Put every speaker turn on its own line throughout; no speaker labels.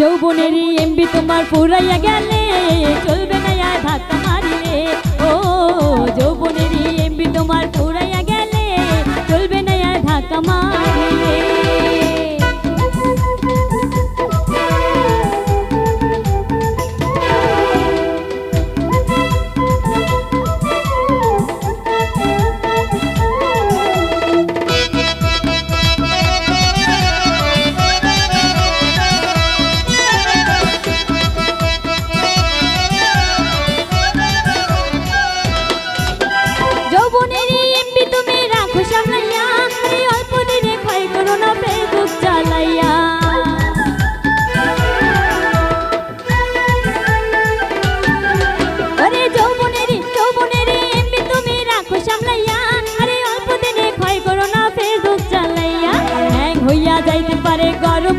যৌবনেরই MB তোমার পুরাইয়া গেলে চলবে না আর ধাক্কা মারিলে। ও যৌবনেরই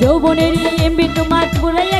যৌবনের এমবি তোমার পুরাইয়া